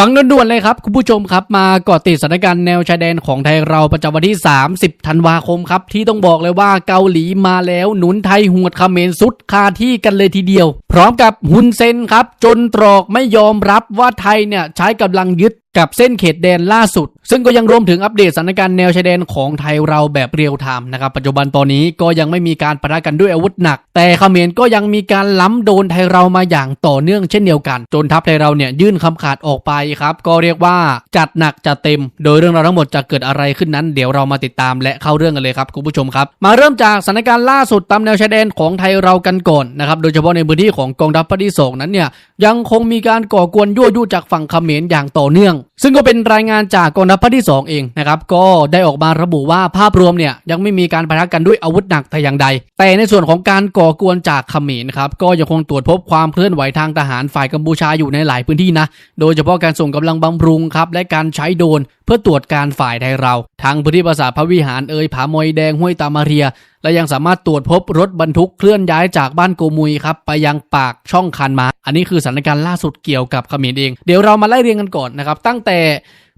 ฟังด่วนๆเลยครับ คุณผู้ชมครับ มาเกาะติดสถานการณ์แนวชายแดนของไทยเราประจำวันที่ 30 ธันวาคมครับ ที่ต้องบอกเลยว่าเกาหลีมาแล้วหนุนไทยหวดเมนสุดคาที่กันเลยทีเดียว พร้อมกับฮุนเซนครับ จนตรอกไม่ยอมรับว่าไทยเนี่ยใช้กำลังยึดกับเส้นเขตแดนล่าสุด ซึ่งก็ยังรวมถึงอัปเดตสถานการณ์แนวชายแดนของไทยเราแบบเรียลไทม์นะครับปัจจุบันตอนนี้ก็ยังไม่มีการปะทะกันด้วยอาวุธหนัก แต่เขมรก็ยังมีการล้ำโดนไทยเรามาอย่างต่อเนื่องเช่นเดียวกัน จนทัพไทยเราเนี่ยยื่นคำขาดออกไปครับ ก็เรียกว่าจัดหนักจัดเต็ม โดยเรื่องราวทั้งหมดจะเกิดอะไรขึ้นนั้น เดี๋ยวเรามาติดตามและเข้าเรื่องกันเลยครับคุณผู้ชมครับ มาเริ่มจากสถานการณ์ล่าสุดตามแนวชายแดนของไทยเรากันก่อนนะครับโดยเฉพาะในพื้นที่ของกองทัพภาคที่สองนั้นเนี่ยยังคงมีการก่อกวนยั่วยุจากฝั่งเขมรอย่างต่อเนื่องซึ่งก็เป็นรายงานจากกองทัพภาคที่ 2 เองนะครับก็ได้ออกมาระบุว่าภาพรวมเนี่ยยังไม่มีการปะทะกันด้วยอาวุธหนักแต่อย่างใด แต่ในส่วนของการก่อกวนจากเขมรครับก็ยังคงตรวจพบความเคลื่อนไหวทางทหารฝ่ายกัมพูชาอยู่ในหลายพื้นที่นะ โดยเฉพาะการส่งกำลังบำรุงครับและการใช้โดรนเพื่อตรวจการฝ่ายไทยเราทั้งพื้นที่ปราสาทพระวิหารเอ่ยผามอยแดงห้วยตามาเรียและยังสามารถตรวจพบรถบรรทุกเคลื่อนย้ายจากบ้านโกมุยครับไปยังปากช่องคันมา อันนี้คือสถานการณ์ล่าสุดเกี่ยวกับเขมรเอง เดี๋ยวเรามาไล่เรียงกันก่อนนะครับ ตั้งแต่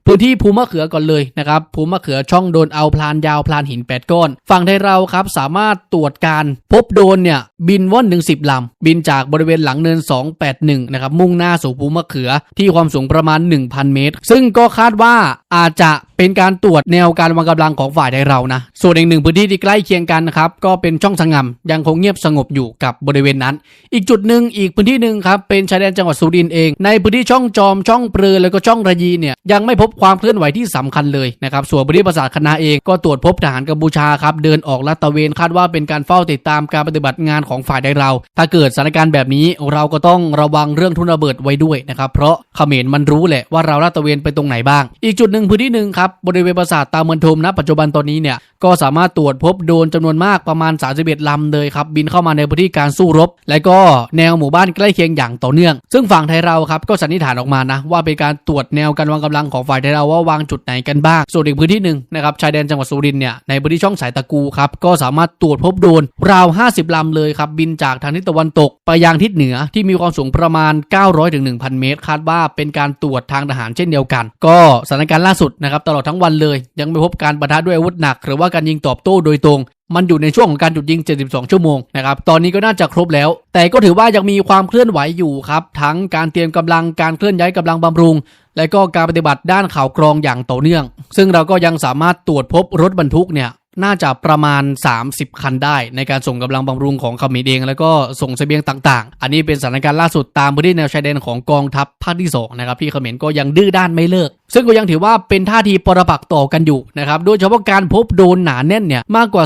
พื้นที่ภูมะเขือก่อนเลยนะครับภูมะเขือช่องโดนเอาพลานยาวพลานหิน 8 ก้อน ฝั่งไทยเราครับสามารถตรวจการพบโดนเนี่ยบินว่อนถึง10ลำ บินจากบริเวณหลังเนิน 281 นะครับมุ่งหน้าสู่ภูมะเขือที่ความสูงประมาณ 1,000 เมตร ซึ่งก็คาดว่าอาจจะเป็นการตรวจแนวการวางกำลังของฝ่ายไทยเรานะ ส่วนอีกหนึ่งพื้นที่ที่ใกล้เคียงกันนะครับก็เป็นช่องสงํยังคงเงียบสงบอยู่กับบริเวณนั้น อีกจุดหนึ่งอีกพื้นที่หนึ่งครับเป็นชายแดนจังหวัดสุรินทร์เอง ในพื้นที่ช่องจอมช่องเปลือแล้วก็ช่องระยีเนี่ยยังไม่พบความเคลื่อนไหวที่สำคัญเลยนะครับส่วนพื้นที่ปราสาทคณะเองก็ตรวจพบทหารกัมพูชาครับเดินออกลาดตะเวนคาดว่าเป็นการเฝ้าติดตามการปฏิบัติงานของฝ่ายไทยเรา ถ้าเกิดสถานการณ์แบบนี้เราก็ต้องระวังเรื่องทุนระเบิดไว้ด้วยนะครับเพราะเขมรมันรู้แหละว่าเราลาดตะเวนไปตรงไหนบ้าง อีกจุดหนึ่งพื้นที่หนึ่งครับบริเวณปราสาทตาเมือนทมนะปัจจุบันตอนนี้เนี่ยก็สามารถตรวจพบโดนจำนวนมากประมาณ 31ลำเลยครับบินเข้ามาในพื้นที่การสู้รบ และก็แนวหมู่บ้านใกล้เคียงอย่างต่อเนื่อง ซึ่งฝั่งไทยเราครับก็สันนิษฐานออกมานะว่าเป็นการตรวจแนวการวางกำลังของฝ่ายไทยเราว่าวางจุดไหนกันบ้าง ส่วนอีกพื้นที่หนึ่งนะครับชายแดนจังหวัดสุรินเนี่ยในพื้นที่ช่องสายตะกูครับก็สามารถตรวจพบโดรนราว 50 ลำเลยครับบินจากทางทิศตะวันตก ไปยังทิศเหนือที่มีความสูงประมาณ 900ถึง1,000 เมตร คาดว่าเป็นการตรวจทางทหารเช่นเดียวกัน ก็สถานการณ์ล่าสุดนะครับตลอดทั้งวันเลย ยังไม่พบการปะทะด้วยอาวุธหนัก หรือว่าการยิงตอบโต้โดยตรง มันอยู่ในช่วงของการหยุดยิง 72 ชั่วโมงนะครับ ตอนนี้ก็น่าจะครบแล้ว แต่ก็ถือว่ายังมีความเคลื่อนไหวอยู่ครับ ทั้งการเตรียมกำลัง การเคลื่อนย้ายกำลังบำรุง และก็การปฏิบัติด้านข่าวกรองอย่างต่อเนื่อง ซึ่งเราก็ยังสามารถตรวจพบรถบรรทุกเนี่ยน่าจะประมาณ 30 คันได้ ในการส่งกำลังบำรุงของขมรเอง แล้วก็ส่งเสบียงต่างๆ อันนี้เป็นสถานการณ์ล่าสุดตามพื้นที่แนวชายแดนของกองทัพภาคที่2นะครับที่ขมรก็ยังดื้อด้านไม่เลิก ซึ่งก็ยังถือว่าเป็นท่าทีปรปักต่อกันอยู่นะครับโดยเฉพาะการพบโดนหนาแน่นเนี่ยมากกว่า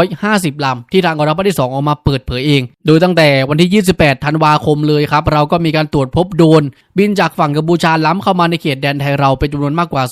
250 ลำ ที่ทางกองทัพภาคที่ 2 ออกมาเปิดเผยเอง โดยตั้งแต่วันที่ 28 ธันวาคมเลยครับ เราก็มีการตรวจพบโดน บินจากฝั่งกัมพูชาล้ำเข้ามาในเขตแดนไทยเราเป็นจำนวนมากกว่า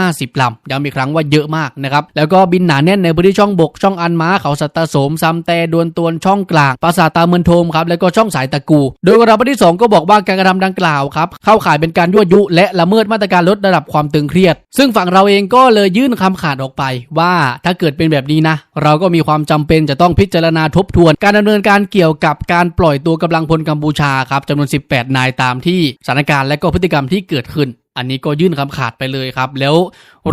250 ลำย้ำอีกครั้งว่าเยอะมากนะครับแล้วก็บินหนาแน่นในพื้นที่ช่องบกช่องอันม้าเขาสัตตสมซัมแต่ดวนตวนช่องกลางปราสาทตาเมือนโทมครับแล้วก็ช่องสายตะกู โดยกองทัพภาคที่ 2 ก็บอกว่าการกระทำดังกล่าวครับเข้าข่ายเป็นการยั่วยุและละเมิดมาตรการลดระดับความตึงเครียด ซึ่งฝั่งเราเองก็เลยยื่นคำขาดออกไป ว่าถ้าเกิดเป็นแบบนี้นะ เราก็มีความจำเป็นจะต้องพิจารณาทบทวน การดำเนินการเกี่ยวกับการปล่อยตัวกำลังพลกัมพูชาครับจำนวน 18 นายตามที่สถานการณ์และก็พฤติกรรมที่เกิดขึ้น อันนี้ก็ยื่นคำขาดไปเลยครับ แล้ว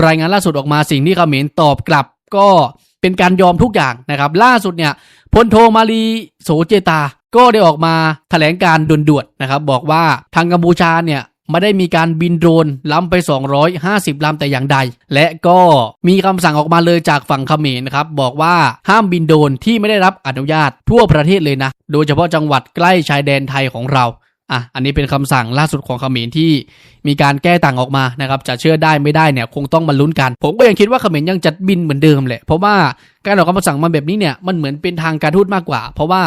รายงานล่าสุดออกมาสิ่งที่เขมรตอบกลับก็เป็นการยอมทุกอย่างนะครับ ล่าสุดเนี่ยพลโทมาลีโสเจตา ก็ได้ออกมาแถลงการด่วนๆนะครับ บอกว่าทางกัมพูชาเนี่ย ไม่ได้มีการบินโดรนล้ำไป 250ลำแต่อย่างใด และก็มีคำสั่งออกมาเลยจากฝั่งเขมรนะครับ บอกว่าห้ามบินโดรนที่ไม่ได้รับอนุญาตทั่วประเทศเลยนะ โดยเฉพาะจังหวัดใกล้ชายแดนไทยของเราอะอันนี้เป็นคำสั่งล่าสุดของเขมรที่มีการแก้ต่างออกมานะครับ จะเชื่อได้ไม่ได้เนี่ยคงต้องมาลุ้นกัน ผมก็ยังคิดว่าเขมรยังจัดบินเหมือนเดิมแหละเพราะว่าการออกคำสั่งมาแบบนี้เนี่ยมันเหมือนเป็นทางการทูตมากกว่า เพราะว่า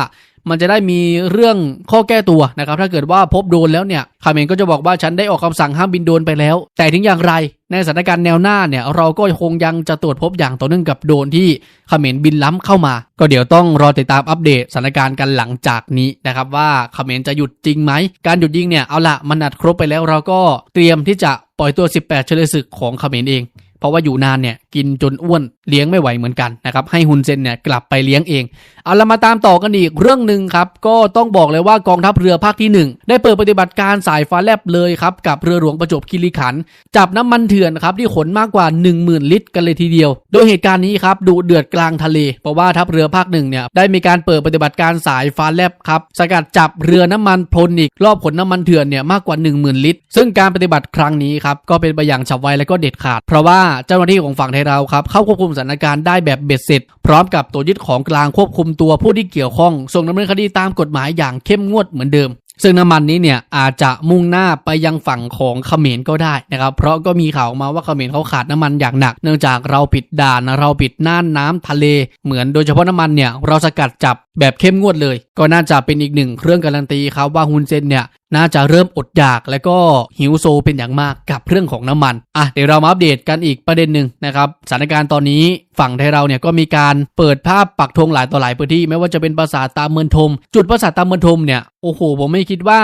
มันจะได้มีเรื่องข้อแก้ตัวนะครับ ถ้าเกิดว่าพบโดนแล้วเนี่ยเมรก็จะบอกว่าฉันได้ออกคำสั่งห้ามบินโดนไปแล้ว แต่ถึงอย่างไรในสถานการณ์แนวหน้าเนี่ยเราก็คงยังจะตรวจพบอย่างต่อเนื่องกับโดนที่เขมรบินล้ำเข้ามา ก็เดี๋ยวต้องรอติดตามอัปเดตสถานการณ์กันหลังจากนี้นะครับว่าเขมรจะหยุดจริงไหม การหยุดยิงเนี่ยเอาละมันนัดครบไปแล้วเราก็เตรียมที่จะปล่อยตัว 18 เฉลยศึกของเขมรเอง เพราะว่าอยู่นานเนี่ยกินจนอ้วนเลี้ยงไม่ไหวเหมือนกันนะครับให้ฮุนเซนเนี่ยกลับไปเลี้ยงเอง เอาละมาตามต่อกันอีกเรื่องหนึ่งครับก็ต้องบอกเลยว่ากองทัพเรือภาคที่ 1 ได้เปิดปฏิบัติการสายฟ้าแลบเลยครับกับเรือหลวงประจวบคีรีขันธ์จับน้ำมันเถื่อนครับที่ขนมากกว่า 10,000 ลิตรกันเลยทีเดียว โดยเหตุการณ์นี้ครับดูเดือดกลางทะเล เพราะว่าทัพเรือภาคหนึ่งเนี่ยได้มีการเปิดปฏิบัติการสายฟ้าแลบครับสกัดจับเรือน้ำมันพลอีกรอบขนน้ำมันเถื่อนเนี่ยมากกว่า 10,000 ลิตร ซึ่งการปฏิบัติครั้งนี้ครับก็เป็นไปอย่างฉับไวและก็เด็ดขาด เพราะว่าเจ้าหน้าที่ของฝั่งไทยเราครับเข้าควบคุมสถานการณ์ได้แบบเบ็ดเสร็จ พร้อมกับตัวยึดของกลางควบคุมตัวผู้ที่เกี่ยวข้องส่งดำเนินคดีตามกฎหมายอย่างเข้มงวดเหมือนเดิมซึ่งน้ำมันนี้เนี่ยอาจจะมุ่งหน้าไปยังฝั่งของเขมรก็ได้นะครับ เพราะก็มีข่าวมาว่าเขมรเขาขาดน้ำมันอย่างหนัก เนื่องจากเราปิดด่านเราปิดน่านน้ำทะเล เหมือนโดยเฉพาะน้ำมันเนี่ยเราสกัดจับแบบเข้มงวดเลย ก็น่าจะเป็นอีกหนึ่งเครื่องการันตีครับว่าฮุนเซนเนี่ยน่าจะเริ่มอดอยากและก็หิวโซเป็นอย่างมากกับเรื่องของน้ำมัน อะเดี๋ยวเรามาอัปเดตกันอีกประเด็นหนึ่งนะครับสถานการณ์ตอนนี้ฝั่งไทยเราเนี่ยก็มีการเปิดภาพปักธงหลายต่อหลายพื้นที่ ไม่ว่าจะเป็นปราสาทตามเมืองทม จุดปราสาทตามเมืองทมเนี่ยโอ้โหผมไม่คิดว่า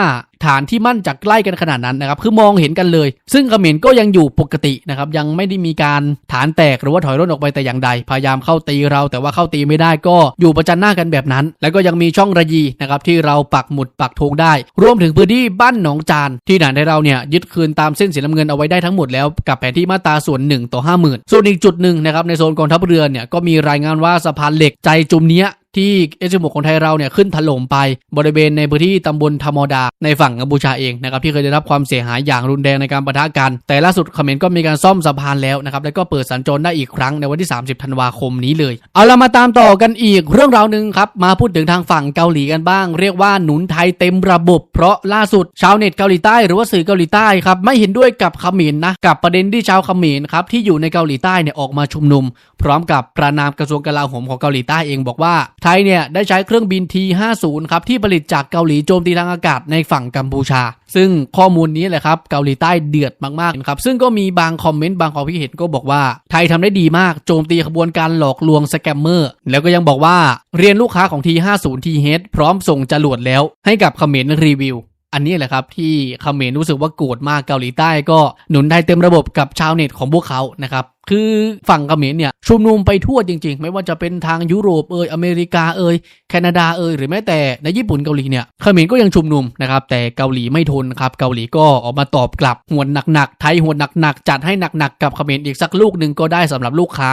ฐานที่มั่นจากใกล้กันขนาดนั้นนะครับคือมองเห็นกันเลย ซึ่งเขมรก็ยังอยู่ปกตินะครับยังไม่ได้มีการฐานแตกหรือว่าถอยร่นออกไปแต่อย่างใด พยายามเข้าตีเรา แต่ว่าเข้าตีไม่ได้ก็อยู่ประจันหน้ากันแบบนั้น แล้วก็ยังมีช่องระยีนะครับที่เราปักหมุดปักธงได้ รวมถึงพื้นที่บ้านหนองจาน ที่ฐานไทยเราเนี่ยยึดคืนตามเส้นสีน้ำเงินเอาไว้ได้ทั้งหมดแล้วกับแผนที่มาตราส่วน1ต่อ50,000ส่วนอีกจุดหนึ่งนะครับในโซนกองทัพเรือเนี่ยก็มีรายงานว่าสะพานเหล็กใจจุมเนี้ย ที่เอชมของไทยเราเนี่ยขึ้นถล่มไปบริเวณในพื้นที่ตำบลธรรมดา ในฝั่งกัมพูชาเองนะครับที่เคยได้รับความเสียหายอย่างรุนแรงในการปะทะกัน แต่ล่าสุดเขมรก็มีการซ่อมสะพานแล้วนะครับแล้วก็เปิดสัญจรได้อีกครั้งในวันที่ 30 ธันวาคมนี้เลย เอาละมาตามต่อกันอีกเรื่องราวหนึ่งครับมาพูดถึงทางฝั่งเกาหลีกันบ้าง เรียกว่าหนุนไทยเต็มระบบ เพราะล่าสุดชาวเน็ตเกาหลีใต้หรือว่าสื่อเกาหลีใต้ครับไม่เห็นด้วยกับเขมรนะกับประเด็นที่ชาวเขมรครับที่อยู่ในเกาหลีใต้เนี่ยออกมาชุมนุม พร้อมกับประนามกระทรวงกลาโหมของเกาหลีใต้เองบอกว่าไทยเนี่ยได้ใช้เครื่องบิน T50 ครับที่ผลิตจากเกาหลีโจมตีทางอากาศในฝั่งกัมพูชา ซึ่งข้อมูลนี้แหละครับเกาหลีใต้เดือดมากๆครับซึ่งก็มีบางคอมเมนต์บางความคิดเห็นก็บอกว่า ไทยทำได้ดีมากโจมตีขบวนการหลอกลวงสแกมเมอร์แล้วก็ยังบอกว่าเรียนลูกค้าของ T50 T-H พร้อมส่งจรวดแล้วให้กับคอมเมนต์รีวิว อันนี้แหละครับที่เขมรรู้สึกว่าโกรธมากเกาหลีใต้ก็หนุนไทยเต็มระบบกับชาวเน็ตของพวกเขานะครับคือฝั่งเขมรเนี่ยชุมนุมไปทั่วจริง ๆ ไม่ว่าจะเป็นทางยุโรปเอยอเมริกาเอยแคนาดาเอยหรือแม้แต่ในญี่ปุ่นเกาหลีเนี่ยเขมรก็ยังชุมนุมนะครับแต่เกาหลีไม่ทนครับเกาหลีก็ออกมาตอบกลับหวนหนักๆไทยหวนหนักๆจัดให้หนักๆกับเขมรอีกสักลูกหนึ่งก็ได้สำหรับลูกค้า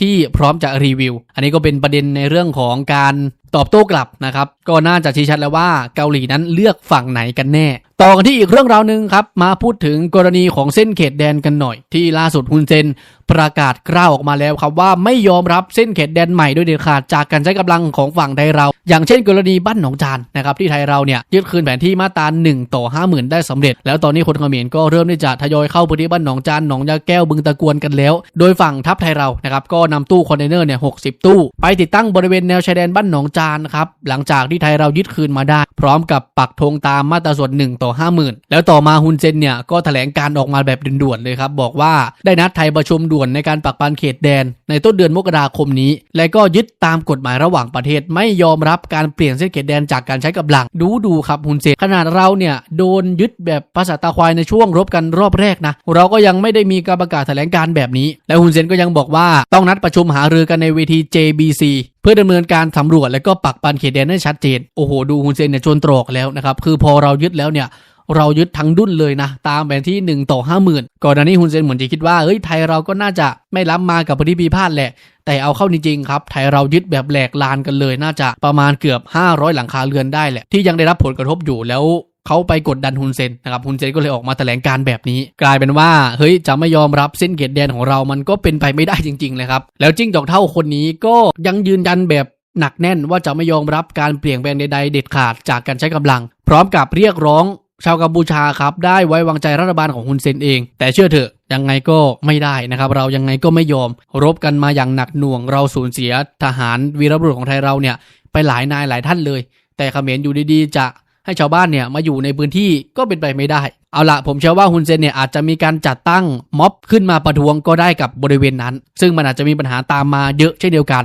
ที่พร้อมจะรีวิว อันนี้ก็เป็นประเด็นในเรื่องของการ ตอบโต้กลับนะครับ ก็น่าจะชี้ชัดแล้วว่าเกาหลีนั้นเลือกฝั่งไหนกันแน่ ต่อกันที่อีกเรื่องราวหนึ่งครับ มาพูดถึงกรณีของเส้นเขตแดนกันหน่อย ที่ล่าสุดฮุนเซนประกาศกล้าวออกมาแล้วครับว่าไม่ยอมรับเส้นเขตแดนใหม่โดยเด็ดขาดจากการใช้กำลังของฝั่งไทยเรา อย่างเช่น กรณีบ้านหนองจานนะครับที่ไทยเราเนี่ยยึดคืนแผนที่มาตรา1ต่อ 50,000 ได้สำเร็จ แล้วตอนนี้คนเขมรก็เริ่มที่จะทยอยเข้าพื้นที่บ้านหนองจานหนองยาแก้วบึงตะกวนกันแล้ว โดยฝั่งทัพไทยเรานะครับก็นำตู้คอนเทนเนอร์เนี่ย60ตู้ ไปติดตั้งบริเวณแนวชายแดนบ้านหนองจานครับ หลังจากที่ไทยเรายึดคืนมาได้ พร้อมกับปักธงตามมาตราส่วน1ต่อ 50,000 แล้วต่อมาฮุนเซนเนี่ยก็แถลงการออกมาแบบด่วนๆเลยครับ บอกว่าได้นัดไทยประชุมด่วนในการปักปันเขตแดน ในต้นเดือนมกราคมนี้ และก็ยึดตามกฎหมายระหว่างประเทศไม่ยอมรับการเปลี่ยนเส้นเขตแดนจากการใช้กำลัง ดูดูครับฮุนเซนขนาดเราเนี่ยโดนยึดแบบภาษาตาควายในช่วงรบกันรอบแรกนะเราก็ยังไม่ได้มีการประกาศแถลงการแบบนี้ และฮุนเซนก็ยังบอกว่าต้องนัดประชุมหารือกันในเวที JBC เพื่อดำเนินการสำรวจและก็ปักปันเขตแดนให้ชัดเจน โอ้โห ดูฮุนเซนเนี่ยจนตรอกแล้วนะครับ คือพอเรายึดแล้วเนี่ย เรายึดทั้งดุนเลยนะ ตามแผนที่ 1 ต่อ 50,000 ก่อนหน้านี้ฮุนเซนเหมือนจะคิดว่า เฮ้ย ไทยเราก็น่าจะไม่ล้ำมากับพื้นที่พิพาทแหละ แต่เอาเข้าจริงๆครับ ไทยเรายึดแบบแหลกลานกันเลย น่าจะประมาณเกือบ 500 หลังคาเรือนได้แหละ ที่ยังได้รับผลกระทบอยู่แล้ว เขาไปกดดันฮุนเซนนะครับฮุนเซนก็เลยออกมาแถลงการแบบนี้ กลายเป็นว่าเฮ้ยจะไม่ยอมรับเส้นเขตแดนของเรามันก็เป็นไปไม่ได้จริงๆเลยครับแล้วจิ้งจอกเท่าคนนี้ก็ยังยืนยันแบบหนักแน่นว่าจะไม่ยอมรับการเปลี่ยนแปลงใดๆเด็ดขาดจากการใช้กำลัง พร้อมกับเรียกร้องชาวกัมพูชาครับได้ไว้วางใจรัฐบาลของฮุนเซนเอง แต่เชื่อเถอะยังไงก็ไม่ได้นะครับ เรายังไงก็ไม่ยอม รบกันมาอย่างหนักหน่วง เราสูญเสียทหารวีรบุรุษของไทยเราเนี่ยไปหลายนายหลายท่านเลย แต่เขมรอยู่ดีๆจะ ให้ชาวบ้านเนี่ยมาอยู่ในพื้นที่ก็เป็นไปไม่ได้เอาละผมเชื่อว่าฮุนเซนเนี่ยอาจจะมีการจัดตั้งม็อบขึ้นมาประท้วงก็ได้กับบริเวณนั้น ซึ่งมันอาจจะมีปัญหาตามมาเยอะเช่นเดียวกัน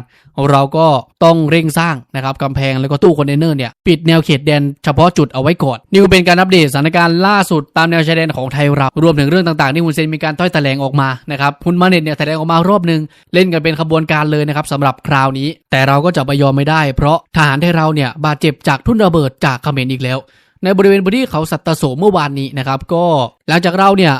เราก็ต้องเร่งสร้างนะครับกำแพงแล้วก็ตู้คอนเทนเนอร์เนี่ยปิดแนวเขตแดนเฉพาะจุดเอาไว้ก่อนนี่ก็เป็นการอัปเดตสถานการณ์ล่าสุดตามแนวชายแดนของไทยเรารวมถึงเรื่องต่างๆที่ฮุนเซนมีการต้อยแถลงออกมานะครับฮุนมาเน็ตเนี่ยแถลงออกมารอบหนึ่งเล่นกันเป็นขบวนการเลยนะครับสำหรับคราวนี้ แต่เราก็จะไปยอมไม่ได้ เพราะทหารไทยเราเนี่ยบาดเจ็บจากทุ่นระเบิดจากเขมรอีกแล้ว ในบริเวณพื้นที่เขาสัตตโสมเมื่อวานนี้นะครับ ก็หลังจากเราเนี่ย